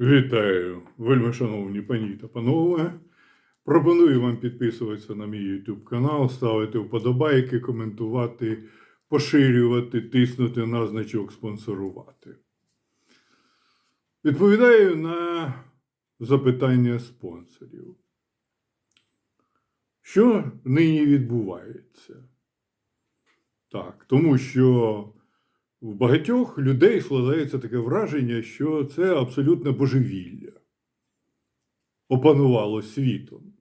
Вітаю, вельми шановні пані та панове. Пропоную вам підписуватися на мій YouTube канал, ставити вподобайки, коментувати, поширювати, тиснути на значок спонсорувати. Відповідаю на запитання спонсорів. Що нині відбувається? Так, тому що в багатьох людей складається таке враження, що це абсолютне божевілля опанувало світом.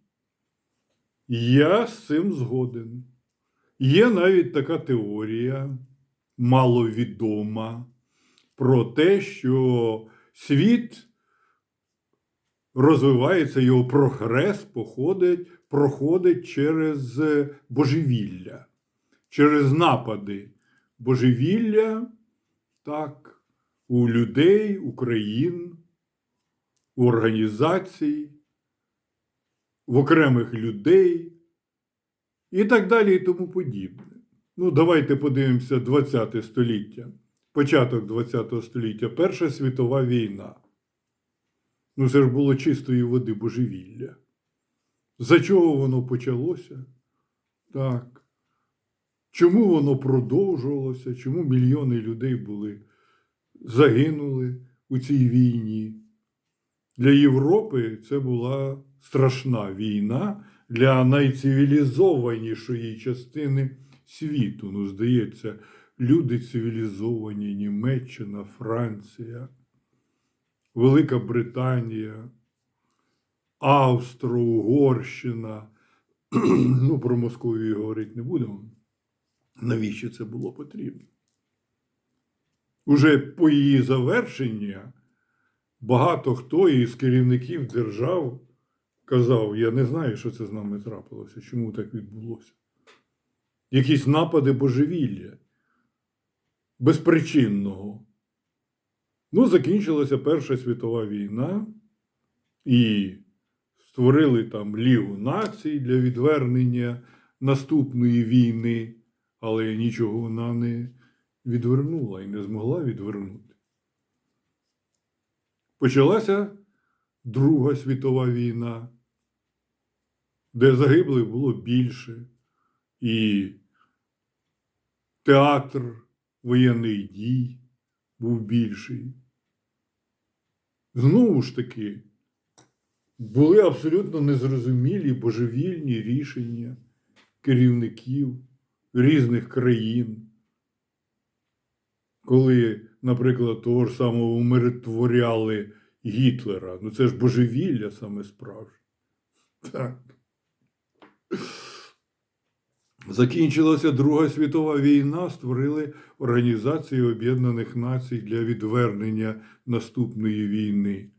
Я з цим згоден. Є навіть така теорія, маловідома, про те, що світ розвивається, його прогрес походить, проходить через божевілля, через напади божевілля, так, у людей, у країн, у організацій, в окремих людей і так далі і тому подібне. Ну, давайте подивимося 20 століття, початок 20 століття, Перша світова війна. Ну, це ж було чистої води божевілля. За чого воно почалося? Так. Чому воно продовжувалося? Чому мільйони людей були загинули у цій війні? Для Європи це була страшна війна для найцивілізованішої частини світу. Ну, здається, люди цивілізовані, Німеччина, Франція, Велика Британія, Австро-Угорщина. Ну, про Московію говорити не будемо. Навіщо це було потрібно? Уже по її завершення багато хто із керівників держав казав: Я не знаю, що це з нами трапилося, чому так відбулося. Якісь напади божевілля безпричинного. Ну, закінчилася Перша світова війна, і створили там Лігу націй для відвернення наступної війни але нічого вона не відвернула і не змогла відвернути. Почалася Друга світова війна, де загиблих було більше, і театр воєнних дій був більший. Знову ж таки, були абсолютно незрозумілі божевільні рішення керівників різних країн. Коли, наприклад, того ж самого умиротворяли Гітлера, ну це ж божевілля саме справжнє. Так. Закінчилася Друга світова війна, створили Організацію Об'єднаних Націй для відвернення наступної війни.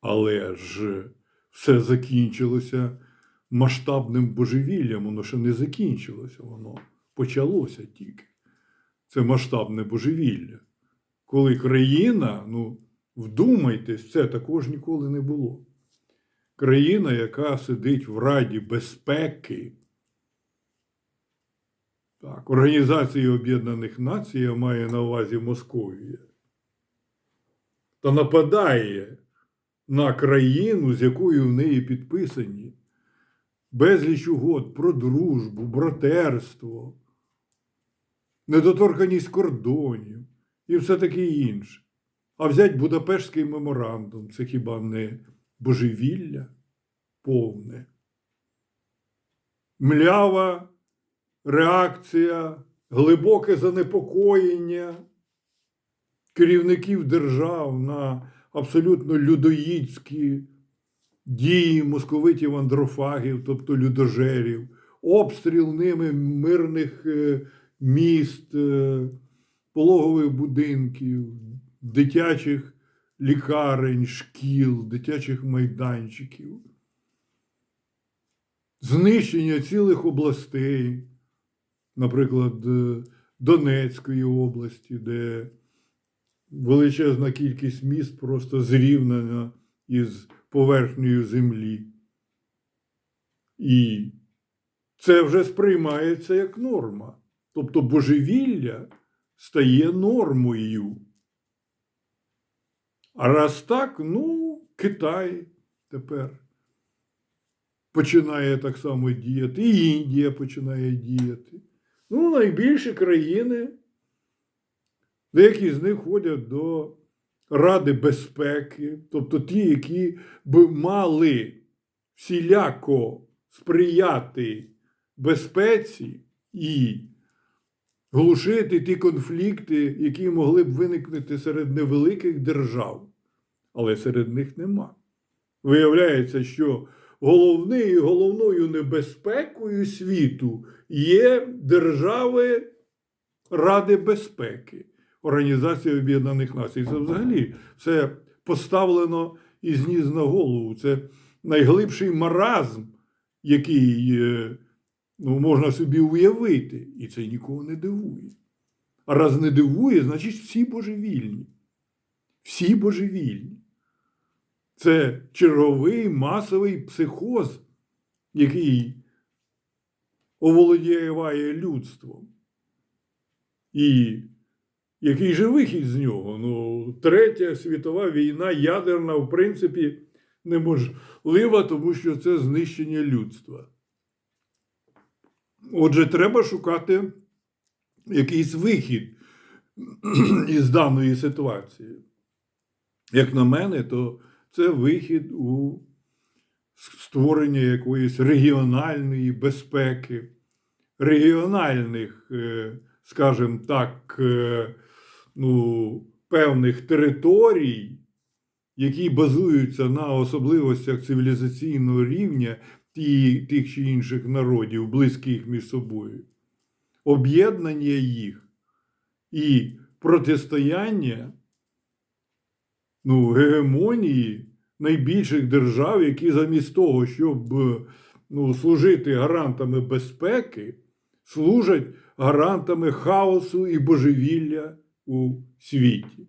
Але ж все закінчилося масштабним божевіллям, воно ще не закінчилося, воно почалося тільки. Це масштабне божевілля. Коли країна, ну, вдумайтесь, це також ніколи не було. Країна, яка сидить в Раді безпеки, так, Організації Об'єднаних Націй я маю на увазі Московія, та нападає на країну, з якою в неї підписані безліч угод про дружбу, братерство, недоторканість кордонів і все таке інше. А взять Будапештський меморандум це хіба не божевілля повне? Млява реакція, глибоке занепокоєння керівників держав на абсолютно людоїдські дії московитів андрофагів, тобто людожерів, обстріл ними мирних е, міст, е, пологових будинків, дитячих лікарень, шкіл, дитячих майданчиків, знищення цілих областей, наприклад, е, Донецької області, де величезна кількість міст просто зрівнена із поверхнею землі. І це вже сприймається як норма. Тобто божевілля стає нормою. А раз так, ну, Китай тепер починає так само діяти, і Індія починає діяти. Ну, найбільші країни, деякі з них входять до Ради безпеки, тобто ті, які б мали всіляко сприяти безпеці і глушити ті конфлікти, які могли б виникнути серед невеликих держав, але серед них нема. Виявляється, що головною, головною небезпекою світу є держави Ради безпеки, Організації Об'єднаних Націй. Це взагалі все поставлено і зніс на голову. Це найглибший маразм, який е, ну, можна собі уявити, і це нікого не дивує. А раз не дивує, значить всі божевільні. Всі божевільні. Це черговий масовий психоз, який оволодіває людством. І який же вихід з нього? Ну, Третя світова війна ядерна, в принципі, неможлива, тому що це знищення людства. Отже, треба шукати якийсь вихід із даної ситуації. Як на мене, то це вихід у створення якоїсь регіональної безпеки, регіональних, е, скажімо так, е, ну, певних територій, які базуються на особливостях цивілізаційного рівня тих чи інших народів, близьких між собою, об'єднання їх і протистояння ну, гегемонії найбільших держав, які замість того, щоб ну, служити гарантами безпеки, служать гарантами хаосу і божевілля у світі.